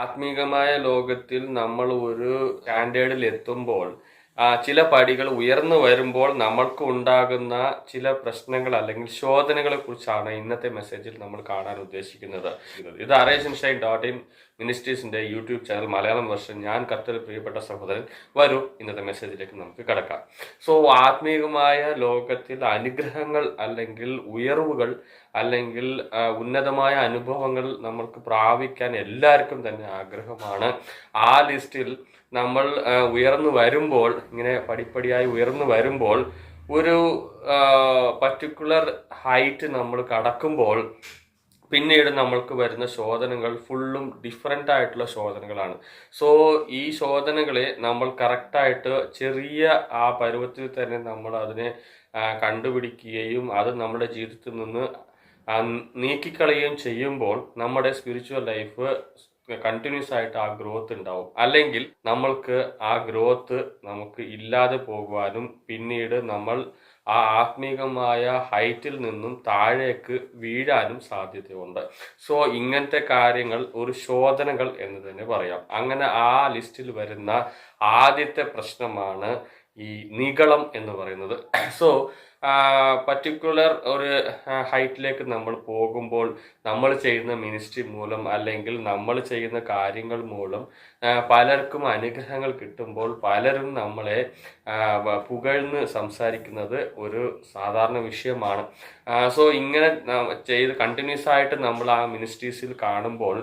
ആത്മീകമായ ലോകത്തിൽ നമ്മൾ ഒരു സ്റ്റാൻഡേർഡിൽ എത്തുമ്പോൾ ചില പടികൾ ഉയർന്നു വരുമ്പോൾ നമ്മൾക്ക് ഉണ്ടാകുന്ന ചില പ്രശ്നങ്ങൾ അല്ലെങ്കിൽ ശോധനകളെ കുറിച്ചാണ് ഇന്നത്തെ മെസ്സേജിൽ നമ്മൾ കാണാൻ ഉദ്ദേശിക്കുന്നത്. ഇത് അറേഷൻ ഷൈൻ ഡോട്ട് ഇൻ മിനിസ്ട്രീസിന്റെ യൂട്യൂബ് ചാനൽ മലയാളം വർഷൻ. ഞാൻ കത്തിൽ പ്രിയപ്പെട്ട സഹോദരൻ വരൂ. ഇന്നത്തെ മെസ്സേജിലേക്ക് നമുക്ക് കിടക്കാം. സോ ആത്മീയമായ ലോകത്തിൽ അനുഗ്രഹങ്ങൾ അല്ലെങ്കിൽ ഉയർവുകൾ അല്ലെങ്കിൽ ഉന്നതമായ അനുഭവങ്ങൾ നമ്മൾക്ക് പ്രാപിക്കാൻ എല്ലാവർക്കും തന്നെ ആഗ്രഹമാണ്. ആ ലിസ്റ്റിൽ നമ്മൾ ഉയർന്നു വരുമ്പോൾ ഇങ്ങനെ പടിപ്പടിയായി ഉയർന്നു വരുമ്പോൾ ഒരു പർട്ടിക്കുലർ ഹൈറ്റ് നമ്മൾ കടക്കുമ്പോൾ പിന്നീട് നമ്മൾക്ക് വരുന്ന ശോധനകൾ ഫുള്ളും ഡിഫറെന്റ് ആയിട്ടുള്ള ശോധനകളാണ്. സോ ഈ ശോധനകളെ നമ്മൾ കറക്റ്റായിട്ട് ചെറിയ ആ പരുവത്തിൽ തന്നെ നമ്മൾ അതിനെ കണ്ടുപിടിക്കുകയും അത് നമ്മുടെ ജീവിതത്തിൽ നിന്ന് നീക്കിക്കളയുകയും ചെയ്യുമ്പോൾ നമ്മുടെ സ്പിരിച്വൽ ലൈഫ് കണ്ടിന്യൂസ് ആയിട്ട് ആ ഗ്രോത്ത് ഉണ്ടാവും അല്ലെങ്കിൽ നമ്മൾക്ക് ആ ഗ്രോത്ത് നമുക്ക് ഇല്ലാതെ പോകുവാനും പിന്നീട് നമ്മൾ ആ ആത്മീകമായ ഹൈറ്റിൽ നിന്നും താഴേക്ക് വീഴാനും സാധ്യതയുണ്ട്. സോ ഇങ്ങനത്തെ കാര്യങ്ങൾ ഒരു ശോധനകൾ എന്ന് തന്നെ പറയാം. അങ്ങനെ ആ ലിസ്റ്റിൽ വരുന്ന ആദ്യത്തെ പ്രശ്നമാണ് ഈ നികളം എന്ന് പറയുന്നത്. സോ പർട്ടിക്കുലർ ഒരു ഹൈറ്റിലേക്ക് നമ്മൾ പോകുമ്പോൾ നമ്മൾ ചെയ്യുന്ന മിനിസ്ട്രി മൂലം അല്ലെങ്കിൽ നമ്മൾ ചെയ്യുന്ന കാര്യങ്ങൾ മൂലം പലർക്കും അനുഗ്രഹങ്ങൾ കിട്ടുമ്പോൾ പലരും നമ്മളെ പുകഴ്ന്ന് സംസാരിക്കുന്നത് ഒരു സാധാരണ വിഷയമാണ്. സോ ഇങ്ങനെ ചെയ്ത് കണ്ടിന്യൂസ് ആയിട്ട് നമ്മൾ ആ മിനിസ്ട്രീസിൽ കാണുമ്പോൾ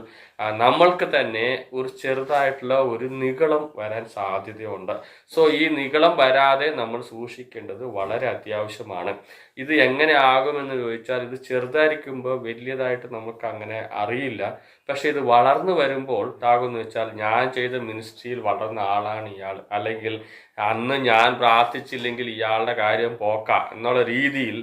നമ്മൾക്ക് തന്നെ ഒരു ചെറുതായിട്ടുള്ള ഒരു നികളം വരാൻ സാധ്യതയുണ്ട്. സോ ഈ നികളം വരാതെ നമ്മൾ സൂക്ഷിക്കേണ്ടത് വളരെ അത്യാവശ്യമാണ് ഇത് എങ്ങനെ ആകുമെന്ന് ചോദിച്ചാൽ ഇത് ചെറുതായിരിക്കുമ്പോൾ വലിയതായിട്ട് നമുക്ക് അങ്ങനെ അറിയില്ല. പക്ഷേ ഇത് വളർന്നു വരുമ്പോൾ താകുമെന്ന് വെച്ചാൽ ഞാൻ ചെയ്ത മിനിസ്ട്രിയിൽ വളർന്ന ആളാണ് ഇയാൾ. അല്ലെങ്കിൽ അന്ന് ഞാൻ പ്രാർത്ഥിച്ചില്ലെങ്കിൽ ഇയാളുടെ കാര്യം പോക്ക എന്നുള്ള രീതിയിൽ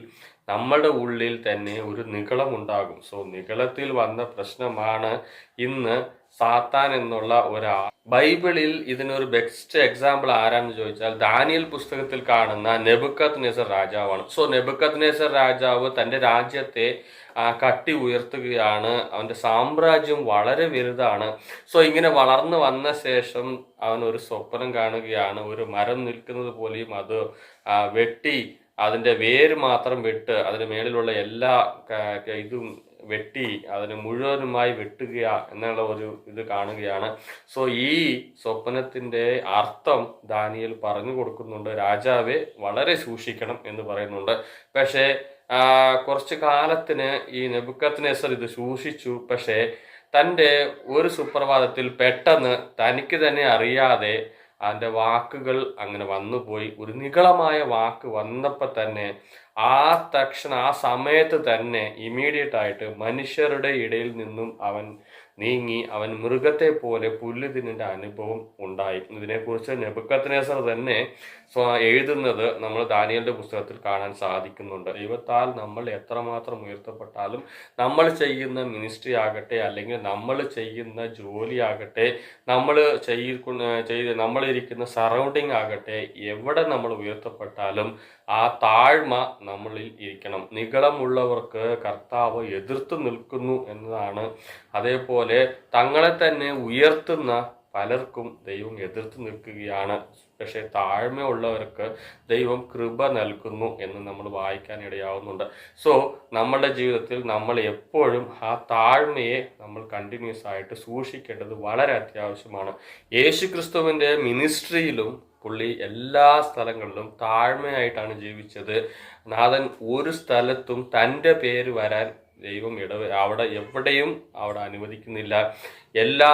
നമ്മുടെ ഉള്ളിൽ തന്നെ ഒരു നികളം ഉണ്ടാകും. സോ നികളത്തിൽ വന്ന പ്രശ്നമാണ് ഇന്ന് സാത്താൻ എന്നുള്ള ഒരാൾ ബൈബിളിൽ ഇതിനൊരു ബെസ്റ്റ് എക്സാമ്പിൾ ആരാന്ന് ചോദിച്ചാൽ ദാനിയൽ പുസ്തകത്തിൽ കാണുന്ന നെബുക്കത്ത് നെസർ രാജാവാണ്. സോ നെബുക്കത്ത് നെസർ രാജാവ് തന്റെ രാജ്യത്തെ കട്ടി ഉയർത്തുകയാണ്. അവന്റെ സാമ്രാജ്യം വളരെ വലുതാണ്. സോ ഇങ്ങനെ വളർന്നു വന്ന ശേഷം അവൻ ഒരു സ്വപ്നം കാണുകയാണ്. ഒരു മരം നിൽക്കുന്നത് പോലെയും അത് വെട്ടി അതിന്റെ വേര് മാത്രം വിട്ട് അതിന് മേളിലുള്ള എല്ലാ ഇതും വെട്ടി അതിന് മുഴുവനുമായി വെട്ടുക എന്നുള്ള ഒരു ഇത് കാണുകയാണ്. സോ ഈ സ്വപ്നത്തിന്റെ അർത്ഥം ദാനിയൽ പറഞ്ഞു കൊടുക്കുന്നുണ്ട്. രാജാവെ വളരെ സൂക്ഷിക്കണം എന്ന് പറയുന്നുണ്ട്. പക്ഷേ കുറച്ച് കാലത്തിന് ഈ നെബുക്കത്ത് ഇത് സൂക്ഷിച്ചു. പക്ഷേ തന്റെ ഒരു സുപ്രഭാതത്തിൽ പെട്ടെന്ന് തനിക്ക് തന്നെ അറിയാതെ അതിന്റെ വാക്കുകൾ അങ്ങനെ വന്നുപോയി. ഒരു നികളമായ വാക്ക് വന്നപ്പോൾ തന്നെ ആ തക്ഷണം ആ സമയത്ത് തന്നെ ഇമ്മീഡിയറ്റ് ആയിട്ട് മനുഷ്യരുടെ ഇടയിൽ നിന്നും അവൻ നീങ്ങി അവൻ മൃഗത്തെ പോലെ പുല്ല് തിന്നിന്റെ അനുഭവം ഉണ്ടായി. ഇതിനെക്കുറിച്ച് നെബുക്കത്തിനേസർ തന്നെ എഴുതുന്നത് നമ്മൾ ദാനിയലിന്റെ പുസ്തകത്തിൽ കാണാൻ സാധിക്കുന്നുണ്ട്. ദൈവത്താൽ നമ്മൾ എത്രമാത്രം ഉയർത്തപ്പെട്ടാലും നമ്മൾ ചെയ്യുന്ന മിനിസ്ട്രി ആകട്ടെ അല്ലെങ്കിൽ നമ്മൾ ചെയ്യുന്ന ജോലി ആകട്ടെ നമ്മൾ ചെയ്ത് നമ്മളിരിക്കുന്ന സറൗണ്ടിങ് ആകട്ടെ എവിടെ നമ്മൾ ഉയർത്തപ്പെട്ടാലും ആ താഴ്മ നമ്മളിൽ ഇരിക്കണം. നികളമുള്ളവർക്ക് കർത്താവ് എതിർത്ത് നിൽക്കുന്നു എന്നതാണ്. അതേപോലെ തങ്ങളെ തന്നെ ഉയർത്തുന്ന പലർക്കും ദൈവം എതിർത്ത് നിൽക്കുകയാണ്. പക്ഷേ താഴ്മയുള്ളവർക്ക് ദൈവം കൃപ നൽകുന്നു എന്ന് നമ്മൾ വായിക്കാൻ ഇടയാവുന്നുണ്ട്. സോ നമ്മളുടെ ജീവിതത്തിൽ നമ്മൾ എപ്പോഴും ആ താഴ്മയെ നമ്മൾ കണ്ടിന്യൂസ് ആയിട്ട് സൂക്ഷിക്കേണ്ടത് വളരെ അത്യാവശ്യമാണ്. യേശു ക്രിസ്തുവിന്റെ മിനിസ്ട്രിയിലും പുള്ളി എല്ലാ സ്ഥലങ്ങളിലും താഴ്മയായിട്ടാണ് ജീവിച്ചത്. നാഥൻ ഒരു സ്ഥലത്തും തന്റെ പേര് വരാൻ ദൈവം ഇടവ അവിടെ എവിടെയും അവിടെ അനുവദിക്കുന്നില്ല. എല്ലാ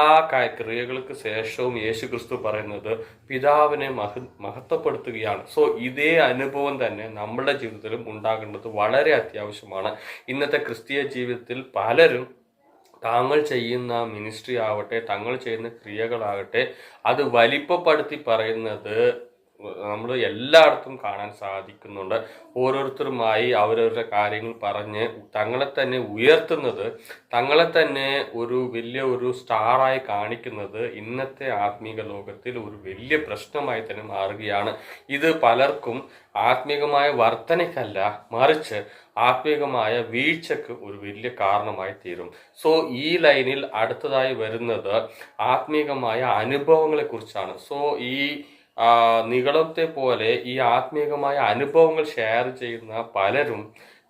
ക്രിയകൾക്ക് ശേഷവും യേശു ക്രിസ്തു പറയുന്നത് പിതാവിനെ മഹ മഹത്വപ്പെടുത്തുകയാണ്. സോ ഇതേ അനുഭവം തന്നെ നമ്മുടെ ജീവിതത്തിലും ഉണ്ടാകേണ്ടത് വളരെ അത്യാവശ്യമാണ്. ഇന്നത്തെ ക്രിസ്തീയ ജീവിതത്തിൽ പലരും താങ്കൾ ചെയ്യുന്ന മിനിസ്ട്രി ആവട്ടെ തങ്ങൾ ചെയ്യുന്ന ക്രിയകളാകട്ടെ അത് വലിപ്പപ്പെടുത്തി പറയുന്നത് നമ്മൾ എല്ലായിടത്തും കാണാൻ സാധിക്കുന്നുണ്ട്. ഓരോരുത്തരുമായി അവരവരുടെ കാര്യങ്ങൾ പറഞ്ഞ് തങ്ങളെ തന്നെ ഉയർത്തുന്നത് തങ്ങളെ തന്നെ ഒരു വലിയ ഒരു സ്റ്റാറായി കാണിക്കുന്നത് ഇന്നത്തെ ആത്മീക ലോകത്തിൽ ഒരു വലിയ പ്രശ്നമായി തന്നെ മാറുകയാണ്. ഇത് പലർക്കും ആത്മീകമായ വർധനയ്ക്കല്ല മറിച്ച് ആത്മീകമായ വീഴ്ചക്ക് ഒരു വലിയ കാരണമായി തീരും. സോ ഈ ലൈനിൽ അടുത്തതായി വരുന്നത് ആത്മീകമായ അനുഭവങ്ങളെക്കുറിച്ചാണ്. സോ ഈ നികളത്തെ പോലെ ഈ ആത്മീയമായ അനുഭവങ്ങൾ ഷെയർ ചെയ്യുന്ന പലരും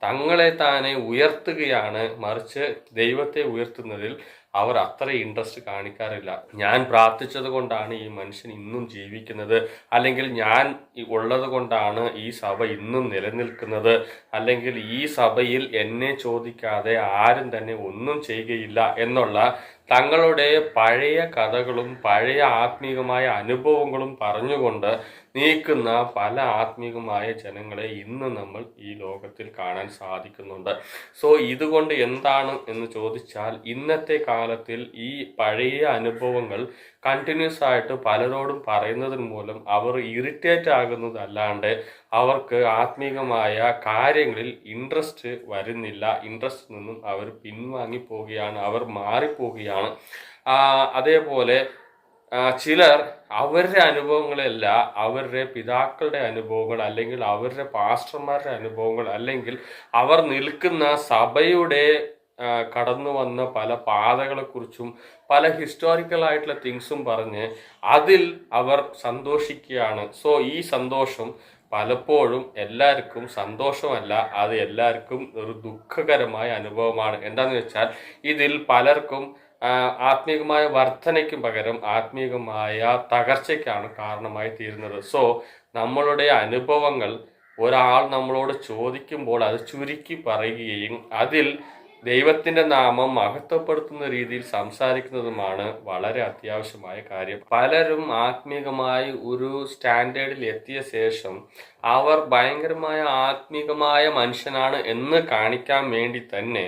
തങ്ങളെ താനെ ഉയർത്തുകയാണ്. മറിച്ച് ദൈവത്തെ ഉയർത്തുന്നതിൽ അവർ അത്ര ഇൻട്രസ്റ്റ് കാണിക്കാറില്ല. ഞാൻ പ്രാർത്ഥിച്ചത് കൊണ്ടാണ് ഈ മനുഷ്യൻ ഇന്നും ജീവിക്കുന്നത്. അല്ലെങ്കിൽ ഞാൻ ഉള്ളത് കൊണ്ടാണ് ഈ സഭ ഇന്നും നിലനിൽക്കുന്നത്. അല്ലെങ്കിൽ ഈ സഭയിൽ എന്നെ ചോദിക്കാതെ ആരും തന്നെ ഒന്നും ചെയ്യുകയില്ല എന്നുള്ള തങ്ങളുടെ പഴയ കഥകളും പഴയ ആത്മീകമായ അനുഭവങ്ങളും പറഞ്ഞുകൊണ്ട് നീക്കുന്ന പല ആത്മീകമായ ജനങ്ങളെ ഇന്ന് നമ്മൾ ഈ ലോകത്തിൽ കാണാൻ സാധിക്കുന്നുണ്ട്. സോ ഇതുകൊണ്ട് എന്താണ് എന്ന് ചോദിച്ചാൽ ഇന്നത്തെ കാലത്തിൽ ഈ പഴയ അനുഭവങ്ങൾ കണ്ടിന്യൂസ് ആയിട്ട് പലരോടും പറയുന്നതിന് മൂലം അവർ ഇറിറ്റേറ്റ് ആകുന്നതല്ലാണ്ട് അവർക്ക് ആത്മീകമായ കാര്യങ്ങളിൽ ഇൻട്രസ്റ്റ് വരുന്നില്ല. ഇൻട്രസ്റ്റ് നിന്നും അവർ പിൻവാങ്ങി പോവുകയാണ്. അവർ മാറിപ്പോവുകയാണ്. അതേപോലെ ചിലർ അവരുടെ അനുഭവങ്ങളല്ല അവരുടെ പിതാക്കളുടെ അനുഭവങ്ങൾ അല്ലെങ്കിൽ അവരുടെ പാസ്റ്റർമാരുടെ അനുഭവങ്ങൾ അല്ലെങ്കിൽ അവർ നിൽക്കുന്ന സഭയുടെ കടന്നു വന്ന പല പാതകളെക്കുറിച്ചും പല ഹിസ്റ്റോറിക്കൽ ആയിട്ടുള്ള തിങ്സും പറഞ്ഞ് അതിൽ അവർ സന്തോഷിക്കുകയാണ്. സോ ഈ സന്തോഷം പലപ്പോഴും എല്ലാവർക്കും സന്തോഷമല്ല അത് എല്ലാവർക്കും ഒരു ദുഃഖകരമായ അനുഭവമാണ്. എന്താന്ന് വെച്ചാൽ ഇതിൽ പലർക്കും ആത്മീകമായ വർധനയ്ക്കും പകരം ആത്മീകമായ തകർച്ചയ്ക്കാണ് കാരണമായി തീരുന്നത്. സോ നമ്മളുടെ അനുഭവങ്ങൾ ഒരാൾ നമ്മളോട് ചോദിക്കുമ്പോൾ അത് ചുരുക്കി പറയുകയും അതിൽ ദൈവത്തിന്റെ നാമം മഹത്വപ്പെടുത്തുന്ന രീതിയിൽ സംസാരിക്കുന്നതുമാണ് വളരെ അത്യാവശ്യമായ കാര്യം. പലരും ആത്മീകമായി ഒരു സ്റ്റാൻഡേർഡിൽ എത്തിയ ശേഷം അവർ ഭയങ്കരമായ ആത്മീകമായ മനുഷ്യനാണ് എന്ന് കാണിക്കാൻ വേണ്ടി തന്നെ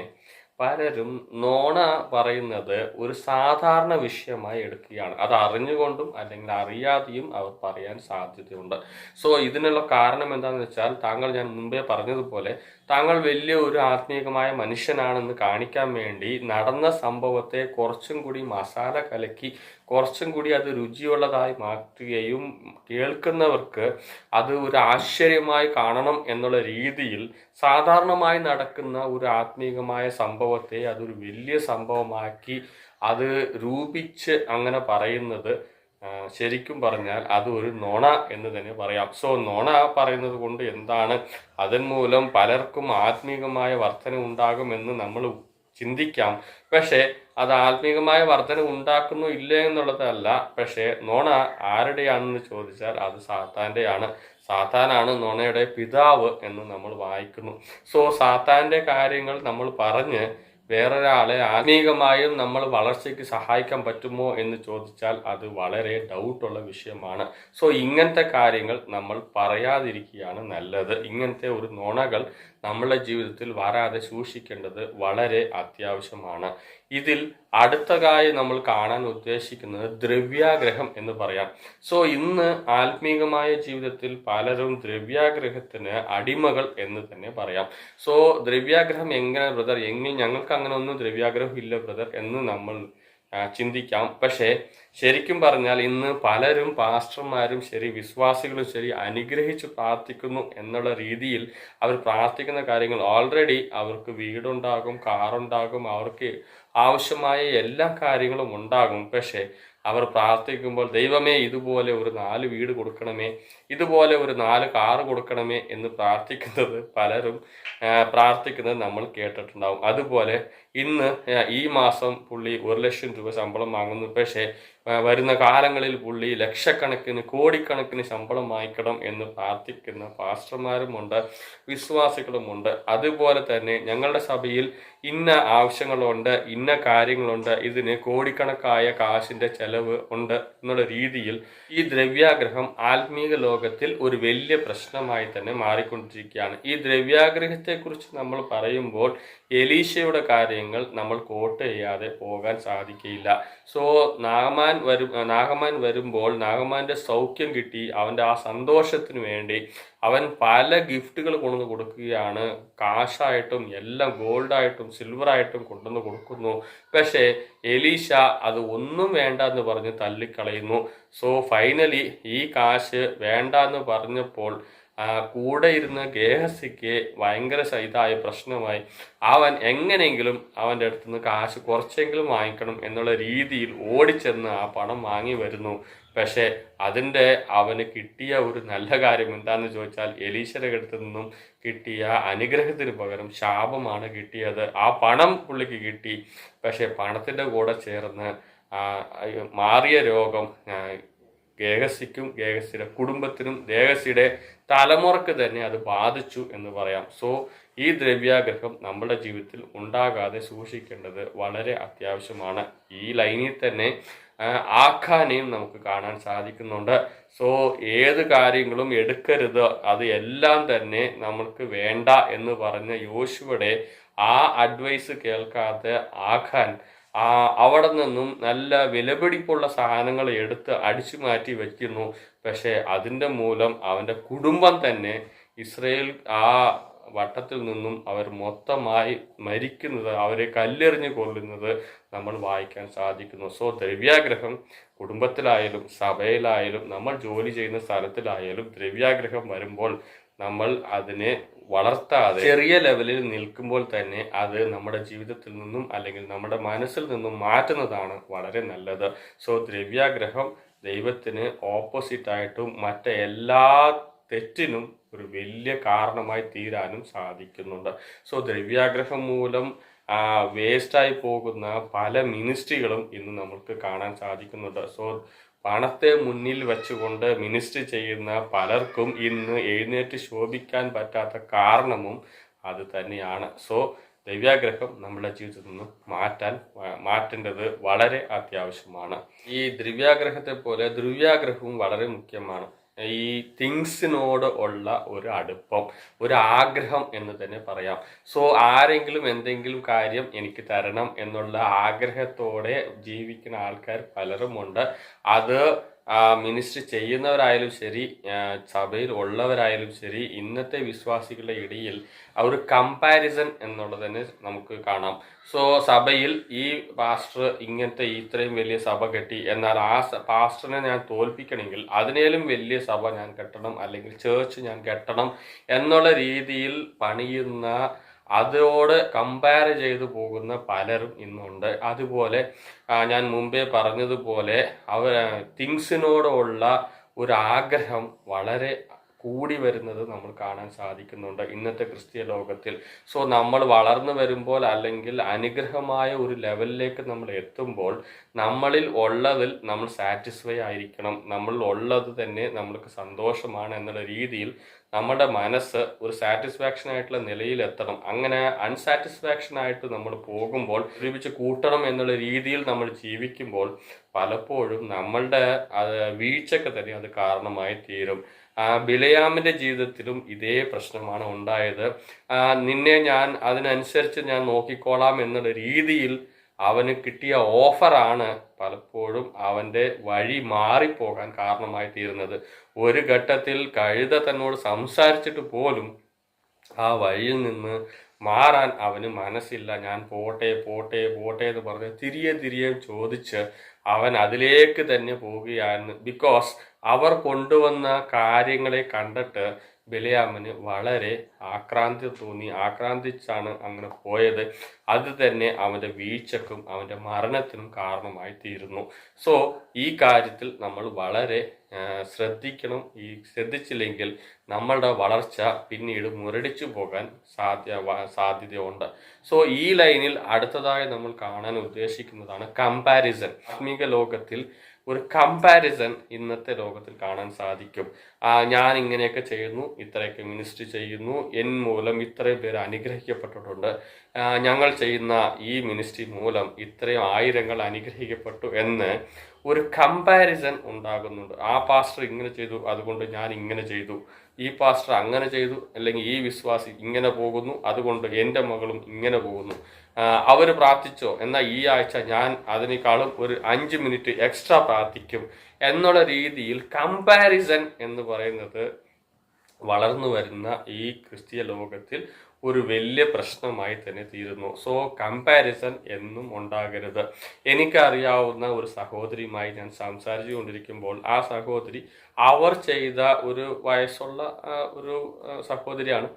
പലരും നോണ പറയുന്നത് ഒരു സാധാരണ വിഷയമായി എടുക്കുകയാണ്. അത് അറിഞ്ഞുകൊണ്ടും അല്ലെങ്കിൽ അറിയാതെയും അവർ പറയാൻ സാധ്യതയുണ്ട്. സോ ഇതിനുള്ള കാരണം എന്താണെന്ന് വെച്ചാൽ താങ്കൾ ഞാൻ മുമ്പേ പറഞ്ഞതുപോലെ താങ്കൾ വലിയ ഒരു ആത്മീയമായ മനുഷ്യനാണെന്ന് കാണിക്കാൻ വേണ്ടി നടന്ന സംഭവത്തെ കുറച്ചും കൂടി മസാല കലക്കി കുറച്ചും കൂടി അത് രുചിയുള്ളതായി മാറ്റുകയും കേൾക്കുന്നവർക്ക് അത് ഒരു ആശ്ചര്യമായി കാണണം എന്നുള്ള രീതിയിൽ സാധാരണമായി നടക്കുന്ന ഒരു ആത്മീയമായ സംഭവത്തെ അതൊരു വലിയ സംഭവമാക്കി അത് രൂപിച്ച് അങ്ങനെ പറയുന്നത് ശരിക്കും പറഞ്ഞാൽ അത് ഒരു നുണ എന്ന് തന്നെ പറയാം. സോ നുണ പറയുന്നത് കൊണ്ട് എന്താണ്? അതൻ പലർക്കും ആത്മീകമായ വർധന ഉണ്ടാകുമെന്ന് നമ്മൾ ചിന്തിക്കാം. പക്ഷേ അത് ആത്മീകമായ വർധന ഉണ്ടാക്കുന്നു ഇല്ല എന്നുള്ളതല്ല പക്ഷേ നോണ ആരുടെയാണെന്ന് ചോദിച്ചാൽ അത് സാത്താന്റെയാണ് സാത്താനാണ് നോണയുടെ പിതാവ് എന്ന് നമ്മൾ വായിക്കുന്നു. സോ സാത്താന്റെ കാര്യങ്ങൾ നമ്മൾ പറഞ്ഞ് വേറൊരാളെ ആത്മീകമായും നമ്മൾ വളർച്ചയ്ക്ക് സഹായിക്കാൻ പറ്റുമോ എന്ന് ചോദിച്ചാൽ അത് വളരെ ഡൗട്ടുള്ള വിഷയമാണ്. സോ ഇങ്ങനത്തെ കാര്യങ്ങൾ നമ്മൾ പറയാതിരിക്കുകയാണ് നല്ലത്. ഇങ്ങനത്തെ ഒരു നുണകൾ നമ്മളുടെ ജീവിതത്തിൽ വരാതെ സൂക്ഷിക്കേണ്ടത് വളരെ അത്യാവശ്യമാണ്. ഇതിൽ അടുത്തതായി നമ്മൾ കാണാൻ ഉദ്ദേശിക്കുന്നത് ദ്രവ്യാഗ്രഹം എന്ന് പറയാം. സോ ഇന്ന് ആത്മീകമായ ജീവിതത്തിൽ പലരും ദ്രവ്യാഗ്രഹത്തിന് അടിമകൾ എന്ന് തന്നെ പറയാം. സോ ദ്രവ്യാഗ്രഹം എങ്ങനെ ബ്രദർ എങ്കിൽ ഞങ്ങൾക്ക് അങ്ങനെ ഒന്നും ദ്രവ്യാഗ്രഹം ഇല്ല ബ്രദർ എന്ന് നമ്മൾ ചിന്തിക്കാം. പക്ഷേ ശരിക്കും പറഞ്ഞാൽ ഇന്ന് പലരും പാസ്റ്റർമാരും ശരി വിശ്വാസികളും ശരി അനുഗ്രഹിച്ച് പ്രാർത്ഥിക്കുന്നു എന്നുള്ള രീതിയിൽ അവർ പ്രാർത്ഥിക്കുന്ന കാര്യങ്ങൾ ഓൾറെഡി അവർക്ക് വീടുണ്ടാകും കാറുണ്ടാകും അവർക്ക് ആവശ്യമായ എല്ലാ കാര്യങ്ങളും ഉണ്ടാകും. പക്ഷേ അവർ പ്രാർത്ഥിക്കുമ്പോൾ ദൈവമേ ഇതുപോലെ ഒരു നാല് വീട് കൊടുക്കണമേ ഇതുപോലെ ഒരു നാല് കാറ് കൊടുക്കണമേ എന്ന് പ്രാർത്ഥിക്കുന്നത് പലരും പ്രാർത്ഥിക്കുന്നത് നമ്മൾ കേട്ടിട്ടുണ്ടാവും. അതുപോലെ ഇന്ന് ഈ മാസം പുള്ളി ഒരു ലക്ഷം രൂപ ശമ്പളം വാങ്ങുന്നു. പക്ഷേ വരുന്ന കാലങ്ങളിൽ പുള്ളി ലക്ഷക്കണക്കിന് കോടിക്കണക്കിന് ശമ്പളം വാങ്ങിക്കണം എന്ന് പ്രാർത്ഥിക്കുന്ന പാസ്റ്റർമാരുമുണ്ട് വിശ്വാസികളുമുണ്ട്. അതുപോലെ തന്നെ ഞങ്ങളുടെ സഭയിൽ ഇന്ന ആവശ്യങ്ങളുണ്ട് ഇന്ന കാര്യങ്ങളുണ്ട് ഇതിന് കോടിക്കണക്കായ കാശിന്റെ ചെലവ് ഉണ്ട് എന്നുള്ള രീതിയിൽ ഈ ദ്രവ്യാഗ്രഹം ആത്മീക ലോകത്തിൽ ഒരു വലിയ പ്രശ്നമായി തന്നെ മാറിക്കൊണ്ടിരിക്കുകയാണ്. ഈ ദ്രവ്യാഗ്രഹത്തെക്കുറിച്ച് നമ്മൾ പറയുമ്പോൾ എലീശയുടെ കാര്യങ്ങൾ നമ്മൾ കോട്ട് ചെയ്യാതെ പോകാൻ സാധിക്കില്ല സോ നാഗമാൻ വരും നാഗമാൻ വരുമ്പോൾ നാഗമാന്റെ സൗഖ്യം കിട്ടി അവന്റെ ആ സന്തോഷത്തിന് വേണ്ടി അവൻ പല ഗിഫ്റ്റുകൾ കൊണ്ടുവന്ന് കൊടുക്കുകയാണ്. കാശായിട്ടും എല്ലാം ഗോൾഡായിട്ടും സിൽവറായിട്ടും കൊണ്ടുവന്ന് കൊടുക്കുന്നു. പക്ഷേ എലീശ അത് ഒന്നും വേണ്ട എന്ന് പറഞ്ഞ് തള്ളിക്കളയുന്നു. സോ ഫൈനലി ഈ കാശ് വേണ്ട എന്ന് പറഞ്ഞപ്പോൾ കൂടെ ഇരുന്ന ഗേഹസിക്ക് ഭയങ്കര ഇതായ പ്രശ്നമായി. അവൻ എങ്ങനെയെങ്കിലും അവന്റെ അടുത്ത് നിന്ന് കാശ് കുറച്ചെങ്കിലും വാങ്ങിക്കണം എന്നുള്ള രീതിയിൽ ഓടിച്ചെന്ന് ആ പണം വാങ്ങി വരുന്നു. പക്ഷേ അതിന്റെ അവന് കിട്ടിയ ഒരു നല്ല കാര്യം എന്താണെന്ന് ചോദിച്ചാൽ എലീശയുടെ അടുത്ത് നിന്നും കിട്ടിയ അനുഗ്രഹത്തിന് പകരം ശാപമാണ് കിട്ടിയത്. ആ പണം പുള്ളിക്ക് കിട്ടി. പക്ഷേ പണത്തിന്റെ കൂടെ ചേർന്ന് മാറിയ രോഗം ഗേഹസിക്കും ഗേഹസിയുടെ കുടുംബത്തിനും ഗേഹസിയുടെ തലമുറയ്ക്ക് തന്നെ അത് ബാധിച്ചു എന്ന് പറയാം. സോ ഈ ദ്രവ്യാഗ്രഹം നമ്മുടെ ജീവിതത്തിൽ ഉണ്ടാകാതെ സൂക്ഷിക്കേണ്ടത് വളരെ അത്യാവശ്യമാണ്. ഈ ലൈനിൽ തന്നെ ആഖാനെയും നമുക്ക് കാണാൻ സാധിക്കുന്നുണ്ട്. സോ ഏത് കാര്യങ്ങളും എടുക്കരുത്. അത് എല്ലാം തന്നെ നമ്മൾക്ക് വേണ്ട എന്ന് പറഞ്ഞ യോശുവയുടെ ആ അഡ്വൈസ് കേൾക്കാതെ ആഖാൻ ആ അവിടെ നിന്നും നല്ല വിലപിടിപ്പുള്ള സാധനങ്ങൾ എടുത്ത് അടിച്ചു മാറ്റി വയ്ക്കുന്നു പക്ഷേ അതിന്റെ മൂലം അവന്റെ കുടുംബം തന്നെ ഇസ്രയേൽ ആ വട്ടത്തിൽ നിന്നും അവർ മൊത്തമായി മരിക്കുന്നത് അവരെ കല്ലെറിഞ്ഞു കൊല്ലുന്നത് നമ്മൾ വായിക്കാൻ സാധിക്കുന്നു. സോ ദ്രവ്യാഗ്രഹം കുടുംബത്തിലായാലും സഭയിലായാലും നമ്മൾ ജോലി ചെയ്യുന്ന സ്ഥലത്തിലായാലും ദ്രവ്യാഗ്രഹം വരുമ്പോൾ നമ്മൾ അതിനെ വളർത്താതെ ചെറിയ ലെവലിൽ നിൽക്കുമ്പോൾ തന്നെ അത് നമ്മുടെ ജീവിതത്തിൽ നിന്നും അല്ലെങ്കിൽ നമ്മുടെ മനസ്സിൽ നിന്നും മാറ്റുന്നതാണ് വളരെ നല്ലത്. സോ ദ്രവ്യാഗ്രഹം ദൈവത്തിന് ഓപ്പോസിറ്റായിട്ടും മറ്റേ എല്ലാ തെറ്റിനും ഒരു വലിയ കാരണമായി തീരാനും സാധിക്കുന്നുണ്ട്. സോ ദ്രവ്യാഗ്രഹം മൂലം വേസ്റ്റായി പോകുന്ന പല മിനിസ്ട്രികളും ഇന്ന് നമുക്ക് കാണാൻ സാധിക്കുന്നുണ്ട്. സോ പണത്തെ മുന്നിൽ വെച്ചുകൊണ്ട് മിനിസ്റ്റർ ചെയ്യുന്ന പലർക്കും ഇന്ന് എഴുന്നേറ്റ് ശോഭിക്കാൻ പറ്റാത്ത കാരണവും അത് തന്നെയാണ്. സോ ദിവ്യാഗ്രഹം നമ്മുടെ ജീവിതത്തിൽ നിന്ന് മാറ്റാൻ മാറ്റേണ്ടത് വളരെ അത്യാവശ്യമാണ്. ഈ ദ്രവ്യാഗ്രഹത്തെ പോലെ ദ്രവ്യാഗ്രഹവും വളരെ മുഖ്യമാണ്. ഈ തിങ്സിനോട് ഉള്ള ഒരു അടുപ്പം ഒരു ആഗ്രഹം എന്ന് തന്നെ പറയാം. സോ ആരെങ്കിലും എന്തെങ്കിലും കാര്യം എനിക്ക് തരണം എന്നുള്ള ആഗ്രഹത്തോടെ ജീവിക്കുന്ന ആൾക്കാർ പലരുമുണ്ട്. അത് മിനിസ്റ്റർ ചെയ്യുന്നവരായാലും ശരി സഭയിൽ ഉള്ളവരായാലും ശരി ഇന്നത്തെ വിശ്വാസികളുടെ ഇടയിൽ ആ ഒരു കമ്പാരിസൺ എന്നുള്ളത് തന്നെ നമുക്ക് കാണാം. സോ സഭയിൽ ഈ പാസ്റ്റർ ഇങ്ങനത്തെ ഇത്രയും വലിയ സഭ കെട്ടി എന്നാൽ ആ പാസ്റ്ററിനെ ഞാൻ തോൽപ്പിക്കണമെങ്കിൽ അതിനേലും വലിയ സഭ ഞാൻ കെട്ടണം അല്ലെങ്കിൽ ചേർച്ച് ഞാൻ കെട്ടണം എന്നുള്ള രീതിയിൽ പണിയുന്ന അതോട് കമ്പയർ ചെയ്തു പോകുന്ന പലരും ഇന്നുണ്ട്. അതുപോലെ ഞാൻ മുമ്പേ പറഞ്ഞതുപോലെ അവ തിങ്സിനോടുള്ള ഒരു ആഗ്രഹം വളരെ കൂടി വരുന്നത് നമ്മൾ കാണാൻ സാധിക്കുന്നുണ്ട് ഇന്നത്തെ ക്രിസ്തീയ ലോകത്തിൽ. സോ നമ്മൾ വളർന്നു വരുമ്പോൾ അല്ലെങ്കിൽ അനുഗ്രഹമായ ഒരു ലെവലിലേക്ക് നമ്മൾ എത്തുമ്പോൾ നമ്മളിൽ ഉള്ളതിൽ നമ്മൾ സാറ്റിസ്ഫൈ ആയിരിക്കണം. നമ്മൾ ഉള്ളത് തന്നെ നമ്മൾക്ക് സന്തോഷമാണ് എന്നുള്ള രീതിയിൽ നമ്മുടെ മനസ്സ് ഒരു സാറ്റിസ്ഫാക്ഷൻ ആയിട്ടുള്ള നിലയിൽ എത്തണം. അങ്ങനെ അൺസാറ്റിസ്ഫാക്ഷൻ ആയിട്ട് നമ്മൾ പോകുമ്പോൾ ഒരുമിച്ച് കൂട്ടണം എന്നുള്ള രീതിയിൽ നമ്മൾ ജീവിക്കുമ്പോൾ പലപ്പോഴും നമ്മളുടെ വീഴ്ചക്ക് തന്നെ അത് കാരണമായി തീരും. ആ, ബിലയാമിന്റെ ജീവിതത്തിലും ഇതേ പ്രശ്നമാണ് ഉണ്ടായത്. നിന്നെ ഞാൻ അതിനനുസരിച്ച് ഞാൻ നോക്കിക്കോളാം എന്നുള്ള രീതിയിൽ അവന് കിട്ടിയ ഓഫറാണ് പലപ്പോഴും അവന്റെ വഴി മാറിപ്പോകാൻ കാരണമായി തീരുന്നത്. ഒരു ഘട്ടത്തിൽ കഴുത തന്നോട് സംസാരിച്ചിട്ട് പോലും ആ വഴിയിൽ നിന്ന് മാറാൻ അവന് മനസ്സില്ല. ഞാൻ പോട്ടെ പോട്ടെ പോട്ടെ എന്ന് പറഞ്ഞ് തിരികെ തിരികെ ചോദിച്ച് അവൻ അതിലേക്ക് തന്നെ പോവുകയാണ് ബിക്കോസ് അവർ കൊണ്ടുവന്ന കാര്യങ്ങളെ കണ്ടിട്ട് ബിലയാമിന് വളരെ ആക്രാന്തി തോന്നി. ആക്രാന്തിച്ചാണ് അങ്ങനെ പോയത്. അത് തന്നെ അവന്റെ വീഴ്ചക്കും അവന്റെ മരണത്തിനും കാരണമായി തീരുന്നു സോ ഈ കാര്യത്തിൽ നമ്മൾ വളരെ ശ്രദ്ധിക്കണം. ഈ ശ്രദ്ധിച്ചില്ലെങ്കിൽ നമ്മളുടെ വളർച്ച പിന്നീട് മുരടിച്ചു പോകാൻ സാധ്യ സാധ്യതയുണ്ട്. സോ ഈ ലൈനിൽ അടുത്തതായി നമ്മൾ കാണാൻ ഉദ്ദേശിക്കുന്നതാണ് കമ്പാരിസൺ ആത്മീക ലോകത്തിൽ ഒരു കമ്പാരിസൺ ഇന്നത്തെ ലോകത്തിൽ കാണാൻ സാധിക്കും. ഞാൻ ഇങ്ങനെയൊക്കെ ചെയ്യുന്നു ഇത്രയൊക്കെ മിനിസ്ട്രി ചെയ്യുന്നു. എൻ മൂലം ഇത്രയും പേര് അനുഗ്രഹിക്കപ്പെട്ടിട്ടുണ്ട്. ഞങ്ങൾ ചെയ്യുന്ന ഈ മിനിസ്ട്രി മൂലം ഇത്രയും ആയിരങ്ങൾ അനുഗ്രഹിക്കപ്പെട്ടു എന്ന് ഒരു കമ്പാരിസൺ ഉണ്ടാകുന്നുണ്ട്. ആ പാസ്റ്റർ ഇങ്ങനെ ചെയ്തു അതുകൊണ്ട് ഞാൻ ഇങ്ങനെ ചെയ്തു. ഈ പാസ്റ്റർ അങ്ങനെ ചെയ്തു അല്ലെങ്കിൽ ഈ വിശ്വാസി ഇങ്ങനെ പോകുന്നു അതുകൊണ്ട് എന്റെ മകളും ഇങ്ങനെ പോകുന്നു. അവർ പ്രാർത്ഥിച്ചോ? എന്നാൽ ഈ ആഴ്ച ഞാൻ അതിനേക്കാളും ഒരു അഞ്ച് മിനിറ്റ് എക്സ്ട്രാ പ്രാർത്ഥിക്കും. എന്നുള്ള രീതിയിൽ കമ്പാരിസൺ എന്ന് പറയുന്നത് വളർന്നു വരുന്ന ഈ ക്രിസ്തീയ ലോകത്തിൽ ഒരു വലിയ പ്രശ്നമായി തന്നെ തീരുന്നു. സോ കമ്പാരിസൺ എന്നും ഉണ്ടാകരുത്. എനിക്കറിയാവുന്ന ഒരു സഹോദരിയുമായി ഞാൻ സംസാരിച്ചു കൊണ്ടിരിക്കുമ്പോൾ ആ സഹോദരി അവർ ചെയ്ത ഒരു വയസ്സുള്ള ഒരു സഹോദരിയാണ്.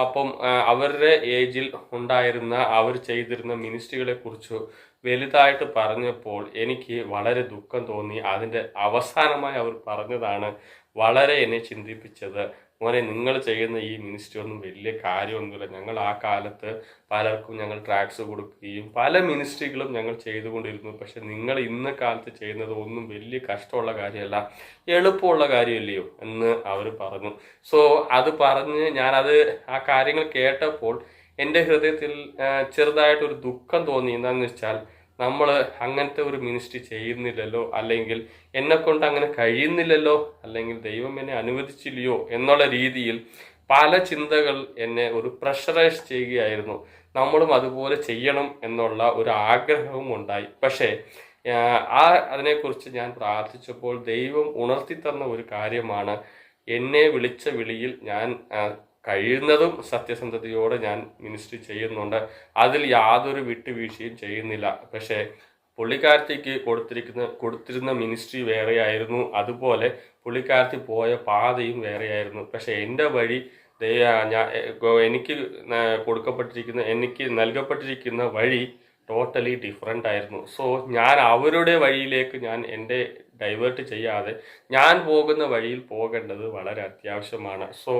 അപ്പം അവരുടെ ഏജിൽ ഉണ്ടായിരുന്ന അവർ ചെയ്തിരുന്ന മിനിസ്ട്രികളെ കുറിച്ച് വലുതായിട്ട് പറഞ്ഞപ്പോൾ എനിക്ക് വളരെ ദുഃഖം തോന്നി. അതിന്റെ അവസാനമായി അവർ പറഞ്ഞതാണ് വളരെ എന്നെ ചിന്തിപ്പിച്ചത്. മോനെ നിങ്ങൾ ചെയ്യുന്ന ഈ മിനിസ്ട്രി ഒന്നും വലിയ കാര്യമൊന്നുമില്ല. ഞങ്ങൾ ആ കാലത്ത് പലർക്കും ഞങ്ങൾ ട്രാക്സ് കൊടുക്കുകയും പല മിനിസ്ട്രികളും ഞങ്ങൾ ചെയ്തുകൊണ്ടിരുന്നു. പക്ഷെ നിങ്ങൾ ഇന്ന കാലത്ത് ചെയ്യുന്നത് ഒന്നും വലിയ കഷ്ടമുള്ള കാര്യമല്ല. എളുപ്പമുള്ള കാര്യമല്ലയോ? എന്ന് അവർ പറഞ്ഞു. സോ അത് പറഞ്ഞ് ഞാനത് ആ കാര്യങ്ങൾ കേട്ടപ്പോൾ എന്റെ ഹൃദയത്തിൽ ചെറുതായിട്ടൊരു ദുഃഖം തോന്നി. എന്താണെന്ന് വെച്ചാൽ നമ്മൾ അങ്ങനത്തെ ഒരു മിനിസ്ട്രി ചെയ്യുന്നില്ലല്ലോ? അല്ലെങ്കിൽ എന്നെ കൊണ്ട് അങ്ങനെ കഴിയുന്നില്ലല്ലോ? അല്ലെങ്കിൽ ദൈവം എന്നെ അനുവദിച്ചില്ലയോ? എന്നുള്ള രീതിയിൽ പല ചിന്തകൾ എന്നെ ഒരു പ്രഷറൈസ് ചെയ്യുകയായിരുന്നു. നമ്മളും അതുപോലെ ചെയ്യണം എന്നുള്ള ഒരു ആഗ്രഹവും ഉണ്ടായി. പക്ഷേ ആ, അതിനെക്കുറിച്ച് ഞാൻ പ്രാർത്ഥിച്ചപ്പോൾ ദൈവം ഉണർത്തി തന്ന ഒരു കാര്യമാണ്. എന്നെ വിളിച്ച വിളിയിൽ ഞാൻ കഴിയുന്നതും സത്യസന്ധതയോടെ ഞാൻ മിനിസ്ട്രി ചെയ്യുന്നുണ്ട്. അതിൽ യാതൊരു വിട്ടുവീഴ്ചയും ചെയ്യുന്നില്ല. പക്ഷേ പുള്ളിക്കാർത്തിക്ക് കൊടുത്തിരിക്കുന്ന കൊടുത്തിരുന്ന മിനിസ്ട്രി വേറെയായിരുന്നു. അതുപോലെ പുള്ളിക്കാരത്തി പോയ പാതയും വേറെയായിരുന്നു. പക്ഷേ എന്റെ വഴി ഞാൻ എനിക്ക് കൊടുക്കപ്പെട്ടിരിക്കുന്ന എനിക്ക് നൽകപ്പെട്ടിരിക്കുന്ന വഴി ടോട്ടലി ഡിഫറെന്റ് ആയിരുന്നു. സോ ഞാൻ അവരുടെ വഴിയിലേക്ക് ഞാൻ എന്റെ ഡൈവേർട്ട് ചെയ്യാതെ ഞാൻ പോകുന്ന വഴിയിൽ പോകേണ്ടത് വളരെ അത്യാവശ്യമാണ്. സോ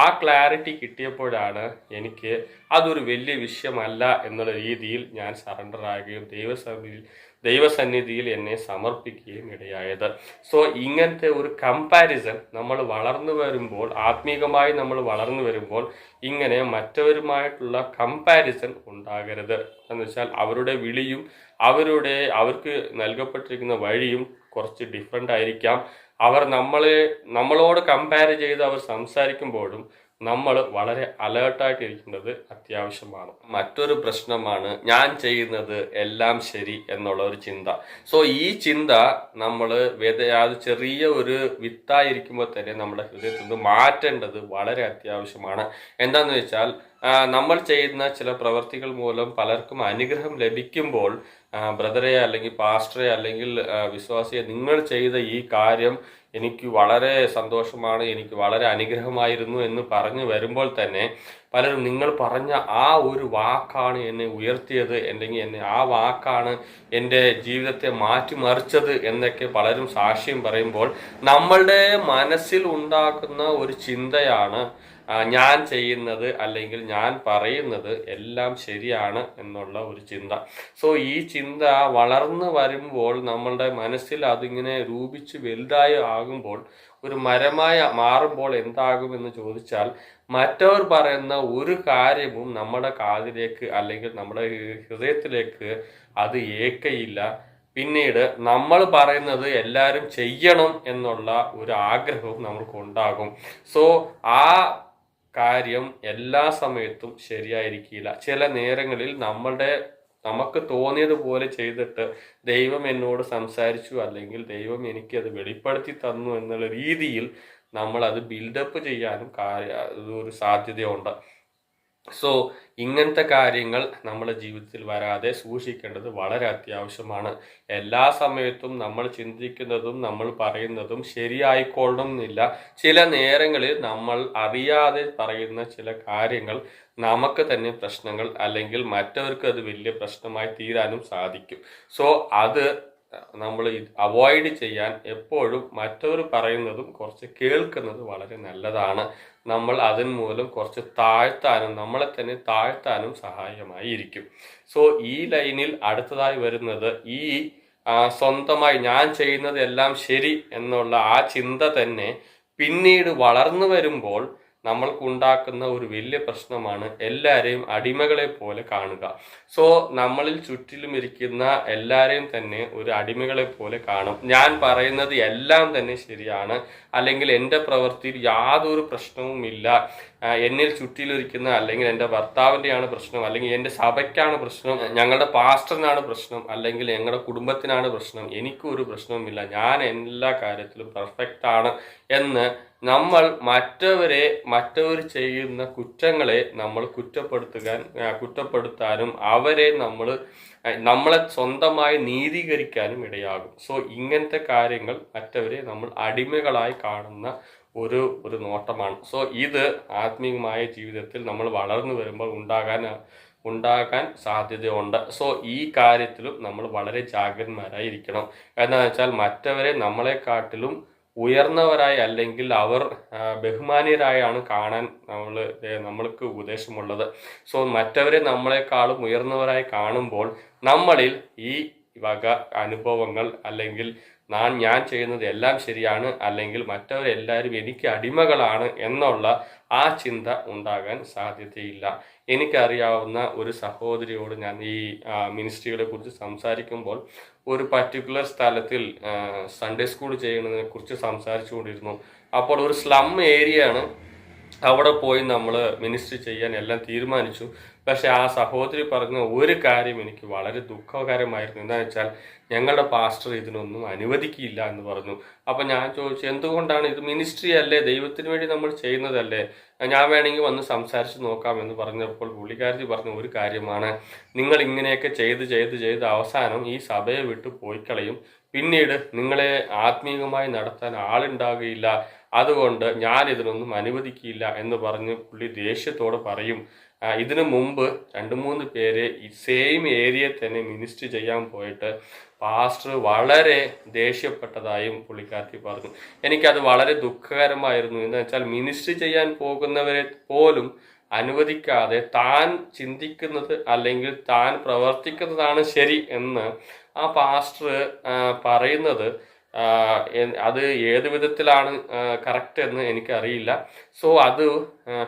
ആ ക്ലാരിറ്റി കിട്ടിയപ്പോഴാണ് എനിക്ക് അതൊരു വലിയ വിഷയമല്ല എന്നുള്ള രീതിയിൽ ഞാൻ സറണ്ടർ ആകുകയും ദൈവസന്നിധിയിൽ ദൈവസന്നിധിയിൽ എന്നെ സമർപ്പിക്കുകയും ഇടയായത്. സോ ഇങ്ങനത്തെ ഒരു കമ്പാരിസൺ നമ്മൾ വളർന്നു വരുമ്പോൾ ആത്മീകമായി നമ്മൾ വളർന്നു വരുമ്പോൾ ഇങ്ങനെ മറ്റവരുമായിട്ടുള്ള കമ്പാരിസൺ ഉണ്ടാകരുത്. എന്ന് വെച്ചാൽ അവരുടെ വിളിയും അവരുടെ അവർക്ക് നൽകപ്പെട്ടിരിക്കുന്ന വഴിയും കുറച്ച് ഡിഫറെന്റ് ആയിരിക്കാം. അവർ നമ്മളെ നമ്മളോട് കമ്പയർ ചെയ്ത് അവർ സംസാരിക്കുമ്പോഴും നമ്മൾ വളരെ അലേർട്ടായിട്ടിരിക്കേണ്ടത് അത്യാവശ്യമാണ്. മറ്റൊരു പ്രശ്നമാണ് ഞാൻ ചെയ്യുന്നത് എല്ലാം ശരി എന്നുള്ള ഒരു ചിന്ത. സോ ഈ ചിന്ത നമ്മൾ അത് ചെറിയ ഒരു വിത്തായിരിക്കുമ്പോൾ തന്നെ നമ്മുടെ ഹൃദയത്തിൽ നിന്ന് മാറ്റേണ്ടത് വളരെ അത്യാവശ്യമാണ്. എന്താണെന്ന് വെച്ചാൽ നമ്മൾ ചെയ്യുന്ന ചില പ്രവർത്തികൾ മൂലം പലർക്കും അനുഗ്രഹം ലഭിക്കുമ്പോൾ ബ്രദറെ അല്ലെങ്കിൽ പാസ്റ്ററെ അല്ലെങ്കിൽ വിശ്വാസിയെ നിങ്ങൾ ചെയ്ത ഈ കാര്യം എനിക്ക് വളരെ സന്തോഷമാണ് എനിക്ക് വളരെ അനുഗ്രഹമായിരുന്നു എന്ന് പറഞ്ഞു വരുമ്പോൾ തന്നെ പലരും നിങ്ങൾ പറഞ്ഞ ആ ഒരു വാക്കാണ് എന്നെ ഉയർത്തിയത് അല്ലെങ്കിൽ എന്നെ ആ വാക്കാണ് എന്റെ ജീവിതത്തെ മാറ്റിമറിച്ചത് എന്നൊക്കെ പലരും സാക്ഷ്യം പറയുമ്പോൾ നമ്മളുടെ മനസ്സിൽ ഉണ്ടാക്കുന്ന ഒരു ചിന്തയാണ് ഞാൻ ചെയ്യുന്നത് അല്ലെങ്കിൽ ഞാൻ പറയുന്നത് എല്ലാം ശരിയാണ് എന്നുള്ള ഒരു ചിന്ത. സോ ഈ ചിന്ത വളർന്നു വരുമ്പോൾ നമ്മളുടെ മനസ്സിൽ അതിങ്ങനെ രൂപിച്ച് വലുതായി ആകുമ്പോൾ ഒരു മരമായി മാറുമ്പോൾ എന്താകുമെന്ന് ചോദിച്ചാൽ മറ്റവർ പറയുന്ന ഒരു കാര്യവും നമ്മുടെ കാതിലേക്ക് അല്ലെങ്കിൽ നമ്മുടെ ഹൃദയത്തിലേക്ക് അത് ഏക്കയില്ല പിന്നീട് നമ്മൾ പറയുന്നത് എല്ലാവരും ചെയ്യണം എന്നുള്ള ഒരു ആഗ്രഹവും നമ്മൾക്ക് ഉണ്ടാകും. സോ ആ കാര്യം എല്ലാ സമയത്തും ശരിയായിരിക്കില്ല. ചില നേരങ്ങളിൽ നമ്മളുടെ നമുക്ക് തോന്നിയതുപോലെ ചെയ്തിട്ട് ദൈവം എന്നോട് സംസാരിച്ചു അല്ലെങ്കിൽ ദൈവം എനിക്ക് അത് വെളിപ്പെടുത്തി തന്നു എന്നുള്ള രീതിയിൽ നമ്മൾ അത് ബിൽഡപ്പ് ചെയ്യാനും കാര്യ ഒരു സാധ്യതയുണ്ട്. സോ ഇങ്ങനത്തെ കാര്യങ്ങൾ നമ്മുടെ ജീവിതത്തിൽ വരാതെ സൂക്ഷിക്കേണ്ടത് വളരെ അത്യാവശ്യമാണ്. എല്ലാ സമയത്തും നമ്മൾ ചിന്തിക്കുന്നതും നമ്മൾ പറയുന്നതും ശരിയായിക്കൊള്ളണം എന്നില്ല ചില നേരങ്ങളിൽ നമ്മൾ അറിയാതെ പറയുന്ന ചില കാര്യങ്ങൾ നമുക്ക് തന്നെ പ്രശ്നങ്ങൾ അല്ലെങ്കിൽ മറ്റവർക്ക് അത് വലിയ പ്രശ്നമായി തീരാനും സാധിക്കും. സോ അത് നമ്മൾ അവോയ്ഡ് ചെയ്യാൻ എപ്പോഴും മറ്റവർ പറയുന്നതും കുറച്ച് കേൾക്കുന്നത് വളരെ നല്ലതാണ്. നമ്മൾ അതിന് മൂലം കുറച്ച് താഴ്ത്താനും നമ്മളെ തന്നെ താഴ്ത്താനും സഹായമായി ഇരിക്കും. സോ ഈ ലൈനിൽ അടുത്തതായി വരുന്നത് ഈ സ്വന്തമായി ഞാൻ ചെയ്യുന്നതെല്ലാം ശരി എന്നുള്ള ആ ചിന്ത തന്നെ പിന്നീട് വളർന്നു വരുമ്പോൾ നമ്മൾക്ക് ഉണ്ടാക്കുന്ന ഒരു വലിയ പ്രശ്നമാണ് എല്ലാവരെയും അടിമകളെ പോലെ കാണുക. സോ നമ്മളിൽ ചുറ്റിലും ഇരിക്കുന്ന എല്ലാവരെയും തന്നെ ഒരു അടിമകളെ പോലെ കാണും. ഞാൻ പറയുന്നത് എല്ലാം തന്നെ ശരിയാണ്. അല്ലെങ്കിൽ എന്റെ പ്രവൃത്തിയിൽ യാതൊരു പ്രശ്നവുമില്ല എന്നിൽ ചുറ്റിലിരിക്കുന്ന അല്ലെങ്കിൽ എന്റെ ഭർത്താവിന്റെയാണ് പ്രശ്നം അല്ലെങ്കിൽ എന്റെ സഭയ്ക്കാണ് പ്രശ്നം ഞങ്ങളുടെ പാസ്റ്ററിനാണ് പ്രശ്നം അല്ലെങ്കിൽ ഞങ്ങളുടെ കുടുംബത്തിനാണ് പ്രശ്നം. എനിക്കൊരു പ്രശ്നവുമില്ല. ഞാൻ എല്ലാ കാര്യത്തിലും പെർഫെക്റ്റ് ആണ് എന്ന് നമ്മൾ മറ്റവരെ മറ്റവർ ചെയ്യുന്ന കുറ്റങ്ങളെ നമ്മൾ കുറ്റപ്പെടുത്തുക കുറ്റപ്പെടുത്താനും അവരെ നമ്മൾ നമ്മളെ സ്വന്തമായി നീതീകരിക്കാനും ഇടയാകും. സോ ഇങ്ങനത്തെ കാര്യങ്ങൾ മറ്റവരെ നമ്മൾ അടിമകളായി കാണുന്ന ഒരു ഒരു നോട്ടമാണ്. സോ ഇത് ആത്മീയമായ ജീവിതത്തിൽ നമ്മൾ വളർന്നു വരുമ്പോൾ ഉണ്ടാകാൻ ഉണ്ടാകാൻ സാധ്യതയുണ്ട്. സോ ഈ കാര്യത്തിലും നമ്മൾ വളരെ ജാഗ്രന്മാരായിരിക്കണം. എന്താണെന്ന് വെച്ചാൽ മറ്റവരെ നമ്മളെക്കാട്ടിലും ഉയർന്നവരായി അല്ലെങ്കിൽ അവർ ബഹുമാനീയരായാണ് കാണാൻ നമ്മൾ നമ്മൾക്ക് ഉപദേശമുള്ളത്. സോ മറ്റവരെ നമ്മളെക്കാളും ഉയർന്നവരായി കാണുമ്പോൾ നമ്മളിൽ ഈ വക അനുഭവങ്ങൾ അല്ലെങ്കിൽ ഞാൻ ഞാൻ ചെയ്യുന്നത് എല്ലാം ശരിയാണ് അല്ലെങ്കിൽ മറ്റവരെല്ലാവരും എനിക്ക് അടിമകളാണ് എന്നുള്ള ആ ചിന്ത ഉണ്ടാകാൻ സാധ്യതയില്ല. എനിക്കറിയാവുന്ന ഒരു സഹോദരിയോട് ഞാൻ ഈ മിനിസ്ട്രികളെ കുറിച്ച് സംസാരിക്കുമ്പോൾ ഒരു പർട്ടിക്കുലർ സ്ഥലത്തിൽ സൺഡേ സ്കൂൾ ചെയ്യുന്നതിനെ കുറിച്ച് സംസാരിച്ചുകൊണ്ടിരുന്നു. അപ്പോൾ ഒരു സ്ലം ഏരിയയാണ് അവിടെ പോയി നമ്മൾ മിനിസ്റ്റർ ചെയ്യാൻ എല്ലാം തീരുമാനിച്ചു. പക്ഷെ ആ സഹോദരി പറഞ്ഞ ഒരു കാര്യം എനിക്ക് വളരെ ദുഃഖകരമായിരുന്നു. എന്താ വെച്ചാൽ ഞങ്ങളുടെ പാസ്റ്റർ ഇതിനൊന്നും അനുവദിക്കില്ല എന്ന് പറഞ്ഞു. അപ്പം ഞാൻ ചോദിച്ചു എന്തുകൊണ്ടാണ് ഇത് മിനിസ്ട്രി അല്ലേ? ദൈവത്തിന് വേണ്ടി നമ്മൾ ചെയ്യുന്നതല്ലേ? ഞാൻ വേണമെങ്കിൽ വന്ന് സംസാരിച്ച് നോക്കാം എന്ന് പറഞ്ഞപ്പോൾ പുള്ളിക്കാരി പറഞ്ഞ ഒരു കാര്യമാണ് നിങ്ങൾ ഇങ്ങനെയൊക്കെ ചെയ്ത് ചെയ്ത് ചെയ്ത് അവസാനം ഈ സഭയെ വിട്ട് പോയിക്കളയും. കളയും പിന്നീട് നിങ്ങളെ ആത്മീയമായി നടത്താൻ ആളുണ്ടാകുകയില്ല. അതുകൊണ്ട് ഞാൻ ഇതിനൊന്നും അനുവദിക്കില്ല എന്ന് പറഞ്ഞ് പുള്ളി ദേഷ്യത്തോടെ പറയും. ഇതിനു മുമ്പ് രണ്ട് മൂന്ന് പേര് ഈ സെയിം ഏരിയ തന്നെ മിനിസ്റ്റർ ചെയ്യാൻ പോയിട്ട് പാസ്റ്റർ വളരെ ദേഷ്യപ്പെട്ടതായും പുള്ളിക്കാരത്തി പറഞ്ഞു. എനിക്കത് വളരെ ദുഃഖകരമായിരുന്നു. എന്ന് വെച്ചാൽ മിനിസ്റ്റർ ചെയ്യാൻ പോകുന്നവരെ പോലും അനുവദിക്കാതെ താൻ ചിന്തിക്കുന്നത് അല്ലെങ്കിൽ താൻ പ്രവർത്തിക്കുന്നതാണ് ശരി എന്ന് ആ പാസ്റ്റർ പറയുന്നത് അത് ഏത് വിധത്തിലാണ് കറക്റ്റ് എന്ന് എനിക്കറിയില്ല. സോ അത്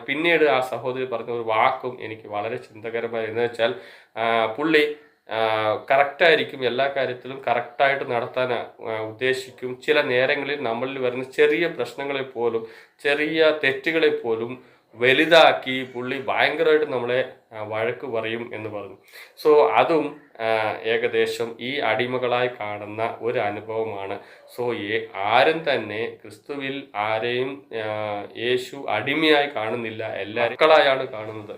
പിന്നീട് ആ സഹോദരി പറഞ്ഞ ഒരു വാക്കും എനിക്ക് വളരെ ചിന്തകരമായി എന്ന് വെച്ചാൽ പുള്ളി കറക്റ്റായിരിക്കും എല്ലാ കാര്യത്തിലും കറക്റ്റായിട്ട് നടത്താൻ ഉദ്ദേശിക്കും. ചില നേരങ്ങളിൽ നമ്മളിൽ വരുന്ന ചെറിയ പ്രശ്നങ്ങളെ പോലും ചെറിയ തെറ്റുകളെ പോലും വലുതാക്കി പുള്ളി ഭയങ്കരമായിട്ട് നമ്മളെ വഴക്ക് പറയും എന്ന് പറഞ്ഞു. സോ അതും ഏകദേശം ഈ അടിമകളായി കാണുന്ന ഒരു അനുഭവമാണ്. സോ ആരും തന്നെ ക്രിസ്തുവിൽ ആരെയും യേശു അടിമയായി കാണുന്നില്ല. എല്ലാവരും മക്കളായാണ് കാണുന്നത്.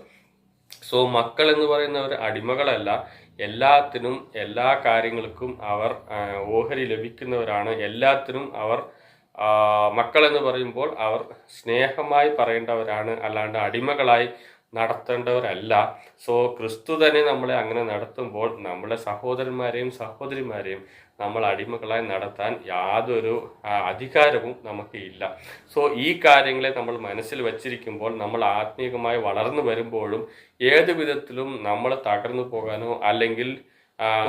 സോ മക്കൾ എന്ന് പറയുന്നവർ അടിമകളല്ല. എല്ലാത്തിനും എല്ലാ കാര്യങ്ങൾക്കും അവർ ഓഹരി ലഭിക്കുന്നവരാണ്. എല്ലാത്തിനും അവർ മക്കൾ പറയുമ്പോൾ അവർ സ്നേഹമായി പറയേണ്ടവരാണ് അല്ലാണ്ട് അടിമകളായി നടത്തേണ്ടവരല്ല. സോ ക്രിസ്തു തന്നെ നമ്മളെ അങ്ങനെ നടത്തുമ്പോൾ നമ്മളെ സഹോദരന്മാരെയും സഹോദരിമാരെയും നമ്മൾ അടിമകളായി നടത്താൻ യാതൊരു അധികാരവും നമുക്ക് ഇല്ല. സോ ഈ കാര്യങ്ങളെ നമ്മൾ മനസ്സിൽ വച്ചിരിക്കുമ്പോൾ നമ്മൾ ആത്മീയമായി വളർന്നു വരുമ്പോഴും ഏത് വിധത്തിലും നമ്മൾ തകർന്നു പോകാനോ അല്ലെങ്കിൽ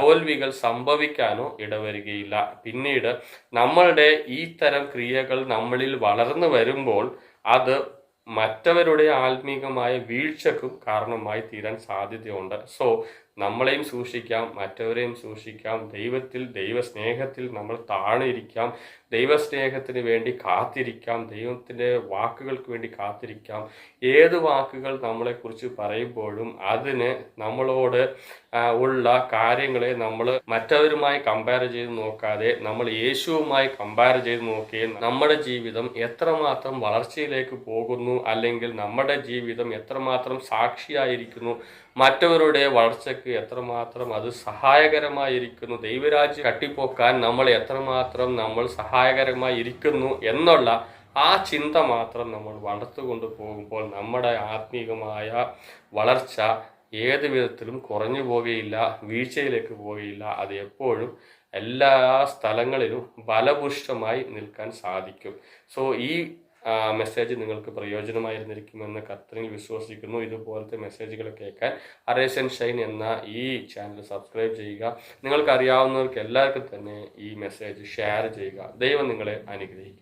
തോൽവികൾ സംഭവിക്കാനോ ഇടവരികയില്ല. പിന്നീട് നമ്മളുടെ ഈ തരം ക്രിയകൾ നമ്മളിൽ വളർന്നു വരുമ്പോൾ അത് മറ്റവരുടെ ആത്മീകമായ വീഴ്ചക്കും കാരണമായി തീരാൻ സാധ്യതയുണ്ട്. സോ നമ്മളെയും സൂക്ഷിക്കാം മറ്റവരെയും സൂക്ഷിക്കാം ദൈവത്തിൽ ദൈവസ്നേഹത്തിൽ നമ്മൾ താണിരിക്കാം ദൈവസ്നേഹത്തിന് വേണ്ടി കാത്തിരിക്കാം ദൈവത്തിന്റെ വാക്കുകൾക്ക് വേണ്ടി കാത്തിരിക്കാം. ഏത് വാക്കുകൾ നമ്മളെക്കുറിച്ച് പറയുമ്പോഴും അതിന് നമ്മളോട് ഉള്ള കാര്യങ്ങളെ നമ്മൾ മറ്റവരുമായി കമ്പയർ ചെയ്ത് നോക്കാതെ നമ്മൾ യേശുവുമായി കമ്പയർ ചെയ്ത് നോക്കുകയും നമ്മുടെ ജീവിതം എത്രമാത്രം വളർച്ചയിലേക്ക് പോകുന്നു അല്ലെങ്കിൽ നമ്മുടെ ജീവിതം എത്രമാത്രം സാക്ഷിയായിരിക്കുന്നു മറ്റവരുടെ വളർച്ചയ്ക്ക് എത്രമാത്രം അത് സഹായകരമായിരിക്കുന്നു ദൈവരാജ്യം കട്ടിപ്പോക്കാൻ നമ്മൾ എത്രമാത്രം നമ്മൾ സഹായകരമായി ഇരിക്കുന്നു എന്നുള്ള ആ ചിന്ത മാത്രം നമ്മൾ വളർത്തുകൊണ്ട് പോകുമ്പോൾ നമ്മുടെ ആത്മീകമായ വളർച്ച ഏത് വിധത്തിലും കുറഞ്ഞു പോവുകയില്ല വീഴ്ചയിലേക്ക് പോവുകയില്ല. അത് എപ്പോഴും എല്ലാ സ്ഥലങ്ങളിലും ബലപുഷ്ടമായി നിൽക്കാൻ സാധിക്കും. സോ ഈ മെസ്സേജ് നിങ്ങൾക്ക് പ്രയോജനമായിരുന്നിരിക്കുമെന്ന് കർത്തനിൽ വിശ്വസിക്കുന്നു. ഇതുപോലത്തെ മെസ്സേജുകൾ കേൾക്കാൻ അറേഷൻ ഷൈൻ എന്ന ഈ ചാനൽ സബ്സ്ക്രൈബ് ചെയ്യുക. നിങ്ങൾക്ക് അറിയാവുന്നവർക്ക് എല്ലാവർക്കും തന്നെ ഈ മെസ്സേജ് ഷെയർ ചെയ്യുക. ദൈവം നിങ്ങളെ അനുഗ്രഹിക്കും